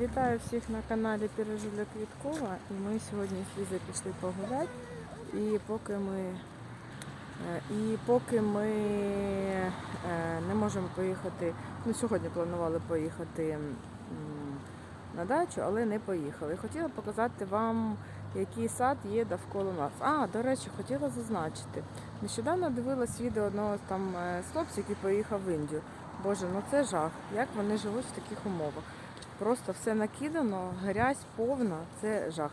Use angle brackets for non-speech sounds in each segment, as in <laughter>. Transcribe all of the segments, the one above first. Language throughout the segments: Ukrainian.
Вітаю всіх на каналі Пірожуля Квіткова. І ми сьогодні з Лізою пішли погуляти. І поки ми, е, і поки ми е, не можемо поїхати, ну сьогодні планували поїхати на дачу, але не поїхали. Хотіла показати вам, який сад є довкола нас. А, до речі, хотіла зазначити. Нещодавно дивилась відео одного там е, з хлопців, який поїхав в Індію. Боже, ну це жах. Як вони живуть в таких умовах? Просто все накидано, грязь повна, це жах.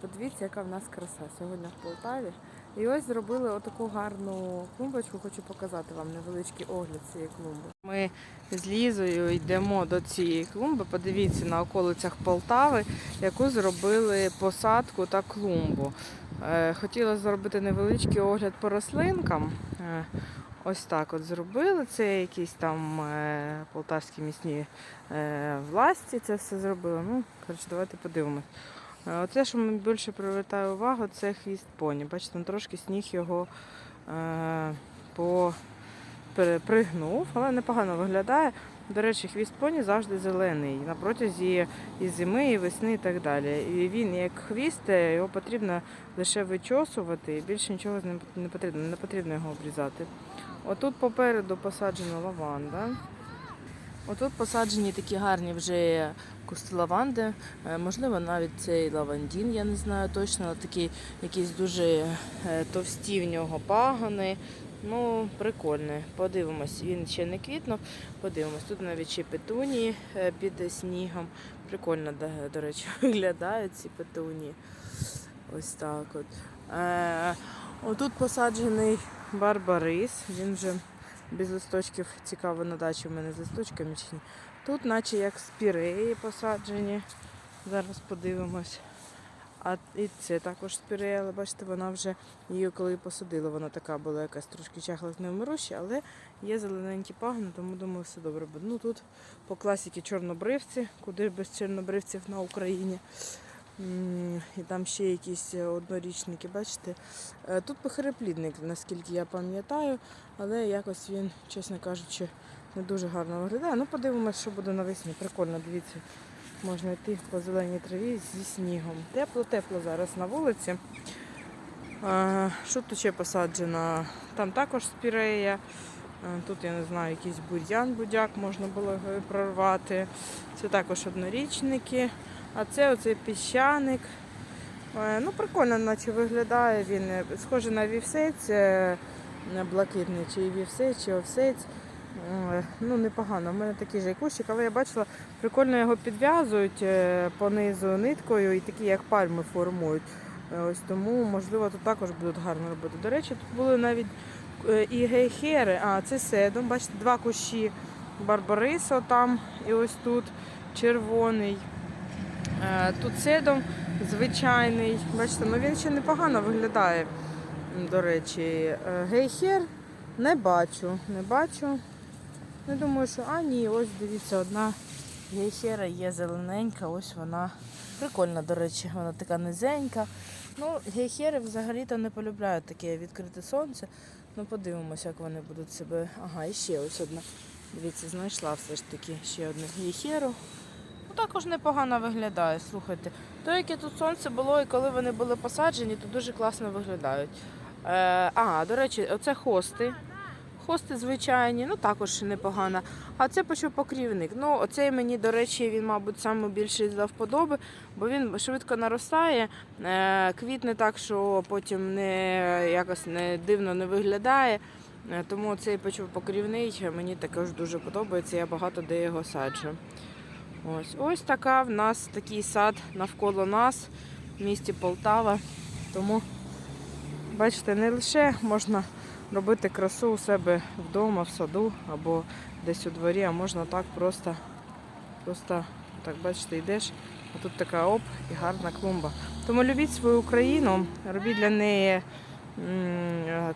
Подивіться, яка в нас краса сьогодні в Полтаві. І ось зробили отаку гарну клумбочку. Хочу показати вам невеличкий огляд цієї клумби. Ми з Лізою йдемо до цієї клумби. Подивіться на околицях Полтави, яку зробили посадку та клумбу. Е, Хотіла зробити невеличкий огляд по рослинкам. Ось так от зробили. Це якісь там е, полтавські місні е, власті це все зробили. Ну, коротше, давайте подивимось. Те, що мені більше привертає увагу, це хвіст поні. Бачите, там трошки сніг його е, по, пригнув, але непогано виглядає. До речі, хвіст поні завжди зелений на протязі і зими, і весни, і так далі. І він як хвіст, е, його потрібно лише вичосувати, і більше нічого не потрібно, не потрібно його обрізати. Отут попереду посаджена лаванда. Отут посаджені такі гарні вже кусти лаванди. Е, Можливо, навіть цей лавандін, я не знаю точно, але такі якісь дуже е, товсті в нього пагони. Ну, прикольний. Подивимось. Він ще не квітнув. Подивимось. Тут навіть ще петунії е, під снігом. Прикольно, до- речі, <laughs> виглядають ці петунії. Ось так от. Е, отут посаджений барбарис. Він вже без листочків цікаво на дачі в мене з листочками. Тут, наче як спіреї посаджені. Зараз подивимось. А і це також спірея, бачите, вона вже її коли посадила, вона така була якась трошки чахла з невмируща, але є зелененькі пагони, тому думаю, все добре буде. Ну тут по класіки чорнобривці, куди без чорнобривців на Україні. І там ще якісь е, однорічники, бачите. Е, Тут похереплідник, наскільки я пам'ятаю, але якось він, чесно кажучи, не дуже гарно виглядає. Ну, подивимось, що буде навесні. Прикольно, дивіться, можна йти по зеленій траві зі снігом. Тепло-тепло зараз на вулиці. Що тут ще посаджено? Там також спірея. Тут, я не знаю, якийсь бур'ян, будяк, можна було прорвати. Це також однорічники. А це оцей піщаник. Ну, прикольно, наче виглядає він. Схоже на вівсець е, блакитний, чи вівсець, чи овсець. Ну, непогано. У мене такий же кущик, але я бачила, прикольно його підв'язують е, понизу ниткою і такі, як пальми формують. Е, Ось тому, можливо, тут також будуть гарно робити. До речі, тут були навіть е, і гейхери, а це седом. Бачите, два кущі барбарису там і ось тут червоний. Тут седом звичайний. Бачите, ну він ще непогано виглядає, до речі. Гейхер не бачу, не бачу. Не думаю, що. А, ні, ось дивіться, одна гейхера є зелененька, ось вона. Прикольна, до речі, вона така низенька. Ну, гейхери взагалі-то не полюбляють таке відкрите сонце. Ну, подивимося, як вони будуть себе. Ага, і ще ось одна. Дивіться, знайшла все ж таки ще одну гейхеру. Ну, також непогано виглядає, слухайте. То, яке тут сонце було і коли вони були посаджені, то дуже класно виглядають. Е, а, до речі, оце хости. Хости звичайні, ну також непогано. А це почвопокрівник. Ну, оцей мені, до речі, він, мабуть, саме більше за вподоби, бо він швидко наростає, е, квітне так, що потім не якось не дивно не виглядає. Е, Тому цей почвопокрівний мені також дуже подобається. Я багато де його саджу. Ось, ось така в нас такий сад навколо нас в місті Полтава. Тому, бачите, не лише можна робити красу у себе вдома, в саду або десь у дворі, а можна так просто, просто так бачите, йдеш, а тут така оп і гарна клумба. Тому любіть свою Україну, робіть для неї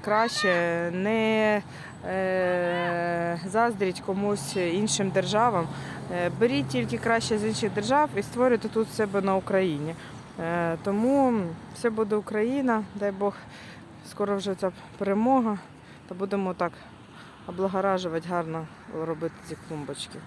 краще, не е, заздріть комусь іншим державам. Е, Беріть тільки краще з інших держав і створюйте тут себе на Україні. Е, Тому все буде Україна, дай Бог, скоро вже ця перемога, то будемо так облагоражувати гарно робити ці клумбочки.